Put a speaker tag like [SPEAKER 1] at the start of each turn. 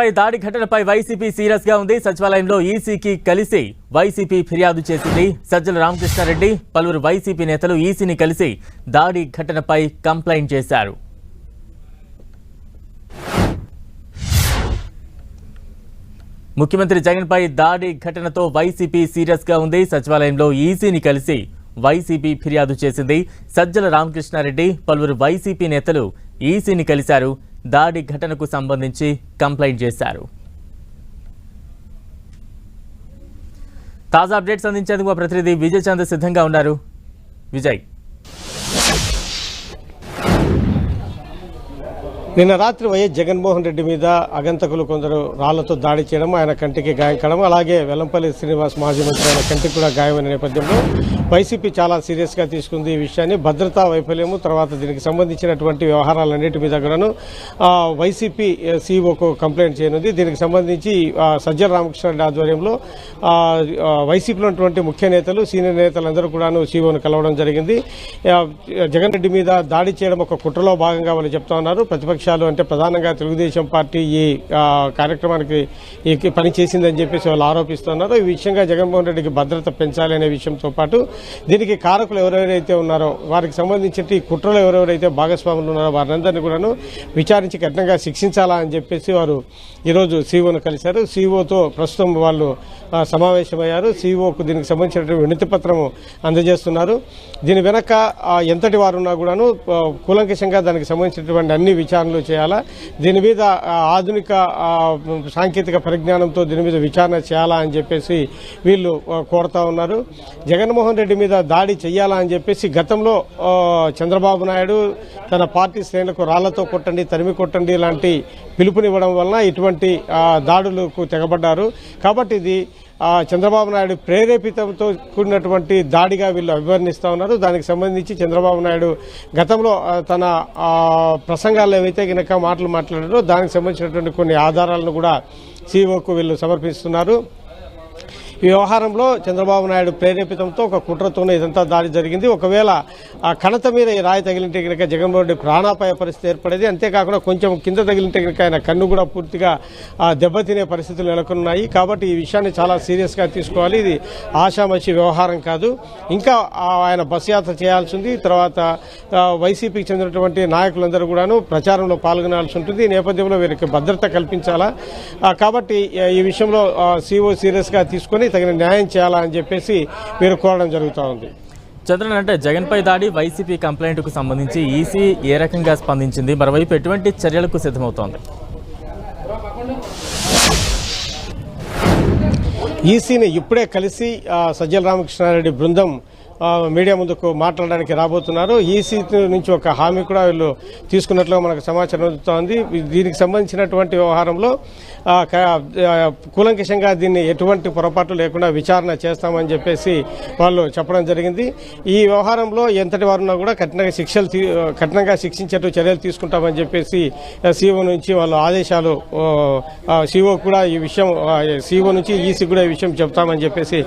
[SPEAKER 1] పై దాడి ఘటనపై వైసీపీ సీరియస్గా ఉంది. సచివాలయంలో ఈసీకి కలిసి వైసీపీ ఫిర్యాదు చేసింది సజ్జల రామకృష్ణారెడ్డి. పలువురు వైసీపీ నేతలు ఈసీని కలిసి దాడి ఘటనపై కంప్లైంట్ చేశారు. ముఖ్యమంత్రి జగన్పై దాడి ఘటనతో వైసీపీ సీరియస్గా ఉంది. సచివాలయంలో ఈసీని కలిసి వైసీపీ ఫిర్యాదు చేసింది సజ్జల రామకృష్ణారెడ్డి. పలువురు వైసీపీ నేతలు ఈసీని కలిశారు. దాడి ఘటనకు సంబంధించి కంప్లైంట్ చేశారు. తాజా అప్డేట్స్ అందించేందుకు మా ప్రతినిధి విజయ్ చంద్ర సిద్ధంగా ఉన్నారు. విజయ్.
[SPEAKER 2] నిన్న రాత్రి వైఎస్ జగన్మోహన్ రెడ్డి మీద అగంతకులు కొందరు రాళ్ళతో దాడి చేయడం ఆయన కంటికి గాయం కావడం అలాగే వెల్లంపల్లి శ్రీనివాస్ మాజీ మంత్రి ఆయన కంటికి కూడా గాయమైన నేపథ్యంలో వైసీపీ చాలా సీరియస్గా తీసుకుంది ఈ విషయాన్ని. భద్రతా వైఫల్యము తర్వాత దీనికి సంబంధించినటువంటి వ్యవహారాలన్నిటి మీద కూడాను వైసీపీ సీఈఓకు కంప్లైంట్ చేయనుంది. దీనికి సంబంధించి సజ్జల రామకృష్ణారెడ్డి ఆధ్వర్యంలో వైసీపీలో ఉన్నటువంటి ముఖ్య నేతలు సీనియర్ నేతలందరూ కూడాను సీఈఓను కలవడం జరిగింది. జగన్ రెడ్డి మీద దాడి చేయడం ఒక కుట్రలో భాగంగా వాళ్ళు చెప్తా ఉన్నారు. ప్రతిపక్షాలు అంటే ప్రధానంగా తెలుగుదేశం పార్టీ ఈ కార్యక్రమానికి పనిచేసిందని చెప్పేసి వాళ్ళు ఆరోపిస్తున్నారు. ఈ విషయంగా జగన్మోహన్ రెడ్డికి భద్రత పెంచాలి అనే విషయంతో పాటు దీనికి కారకులు ఎవరెవరైతే ఉన్నారో వారికి సంబంధించిన ఈ కుట్రలో ఎవరెవరైతే భాగస్వాములు ఉన్నారో వారందరినీ కూడాను విచారించి కఠినంగా శిక్షించాలా అని చెప్పేసి వారు ఈరోజు సీఓను కలిశారు. సీఓతో ప్రస్తుతం వాళ్ళు సమావేశమయ్యారు. సీఓకు దీనికి సంబంధించినటువంటి వినతి పత్రము అందజేస్తున్నారు. దీని వెనక ఎంతటి వారు ఉన్నా కూడాను కూలంకషంగా దానికి సంబంధించినటువంటి అన్ని విచారణలు చేయాలా? దీని మీద ఆధునిక సాంకేతిక పరిజ్ఞానంతో దీని మీద విచారణ చేయాలా అని చెప్పేసి వీళ్ళు కోరుతా ఉన్నారు. జగన్మోహన్ రెడ్డి మీద దాడి చేయాలా అని చెప్పేసి గతంలో చంద్రబాబు నాయుడు తన పార్టీ శ్రేణులకు రాళ్ళతో కొట్టండి తరిమి కొట్టండి లాంటి పిలుపునివ్వడం వలన ఇటువంటి దాడులకు తెగబడ్డారు. కాబట్టి ఇది చంద్రబాబు నాయుడు ప్రేరేపితంతో కూడినటువంటి దాడిగా వీళ్ళు అభివర్ణిస్తూ ఉన్నారు. దానికి సంబంధించి చంద్రబాబు నాయుడు గతంలో తన ప్రసంగాల్లో ఏవైతే గనక మాటలు మాట్లాడారో దానికి సంబంధించినటువంటి కొన్ని ఆధారాలను కూడా సీఓకు వీళ్ళు సమర్పిస్తున్నారు. ఈ వ్యవహారంలో చంద్రబాబు నాయుడు ప్రేరేపితంతో ఒక కుట్రతోనే ఇదంతా దాడి జరిగింది. ఒకవేళ ఆ కణత మీద ఈ రాయి తగిలింటే కనుక జగన్మోహన్ రెడ్డి ప్రాణాపాయ పరిస్థితి ఏర్పడేది. అంతేకాకుండా కొంచెం కింద తగిలింటే కనుక ఆయన కన్ను కూడా పూర్తిగా దెబ్బతినే పరిస్థితులు నెలకొన్నాయి. కాబట్టి ఈ విషయాన్ని చాలా సీరియస్గా తీసుకోవాలి. ఇది ఆషామషి వ్యవహారం కాదు. ఇంకా ఆయన బస్ యాత్ర చేయాల్సి ఉంది. తర్వాత వైసీపీకి చెందినటువంటి నాయకులందరూ కూడాను ప్రచారంలో పాల్గొనాల్సి ఉంటుంది. ఈ నేపథ్యంలో వీరికి భద్రత కల్పించాలా? కాబట్టి ఈ విషయంలో సీఓ సీరియస్గా తీసుకొని తగిన న్యాయం చేయాలా అని చెప్పేసి వీరు కోరడం జరుగుతూ ఉంది.
[SPEAKER 1] చంద్రన్ అంటే జగన్పై దాడి వైసీపీ కంప్లైంట్కు సంబంధించి ఈసీ ఏ రకంగా స్పందించింది? మరోవైపు ఎటువంటి చర్యలకు సిద్ధమవుతోంది?
[SPEAKER 2] ఈసీని ఇప్పుడే కలిసి సజ్జల రామకృష్ణారెడ్డి బృందం మీడియా ముందుకు మాట్లాడడానికి రాబోతున్నారు. ఈసీ నుంచి ఒక హామీ కూడా వీళ్ళు తీసుకున్నట్లుగా మనకు సమాచారం అందుతోంది. దీనికి సంబంధించినటువంటి వ్యవహారంలో కూలంకషంగా దీన్ని ఎటువంటి పొరపాట్లు లేకుండా విచారణ చేస్తామని చెప్పేసి వాళ్ళు చెప్పడం జరిగింది. ఈ వ్యవహారంలో ఎంతటి వారున్నా కూడా కఠినంగా శిక్షలు తీ- కఠినంగా శిక్షించేట్టు చర్యలు తీసుకుంటామని చెప్పేసి సీఓ నుంచి వాళ్ళు ఆదేశాలు సీఓ కూడా ఈ విషయం సీఓ నుంచి ఈసీ కూడా ఈ విషయం చెప్తామని చెప్పేసి